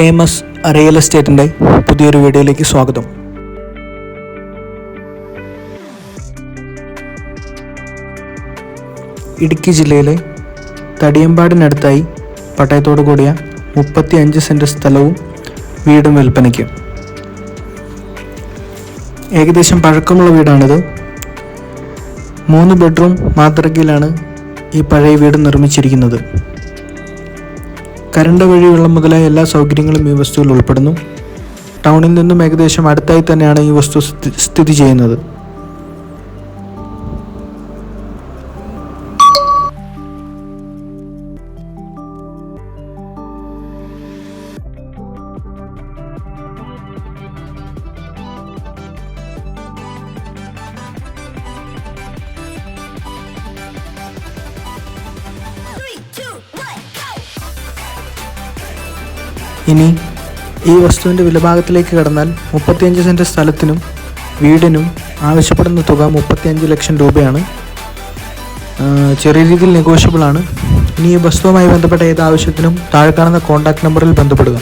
K M S real എസ്റ്റേറ്റിന്റെ പുതിയൊരു വീഡിയോയിലേക്ക് സ്വാഗതം. ഇടുക്കി ജില്ലയിലെ തടിയമ്പാടിനടുത്തായി പട്ടയത്തോടു കൂടിയ മുപ്പത്തി അഞ്ച് സെന്റ് സ്ഥലവും വീടും വിൽപ്പനയ്ക്ക്. ഏകദേശം പഴക്കമുള്ള വീടാണിത്. മൂന്ന് ബെഡ്റൂം മാതൃകയിലാണ് ഈ പഴയ വീട് നിർമ്മിച്ചിരിക്കുന്നത്. കരണ്ട് വഴി വെള്ളം മുതലായ എല്ലാ സൗകര്യങ്ങളും ഈ വസ്തുവിൽ ഉൾപ്പെടുന്നു. ടൗണിൽ നിന്നും ഏകദേശം അടുത്തായി തന്നെയാണ് ഈ വസ്തു സ്ഥിതി ചെയ്യുന്നത്. ഇനി ഈ വസ്തുവിന്റെ വിലഭാഗത്തിലേക്ക് കടന്നാൽ മുപ്പത്തിയഞ്ച് സെന്റ് സ്ഥലത്തിനും വീടിനും ആവശ്യപ്പെടുന്ന തുക മുപ്പത്തിയഞ്ച് ലക്ഷം രൂപയാണ്. ചെറിയ രീതിയിൽ നെഗോഷ്യബിൾ ആണ്. ഇനി ഈ വസ്തുവുമായി ബന്ധപ്പെട്ട ഏത് ആവശ്യത്തിനും താഴെ കാണുന്ന കോൺടാക്ട് നമ്പറിൽ ബന്ധപ്പെടുക.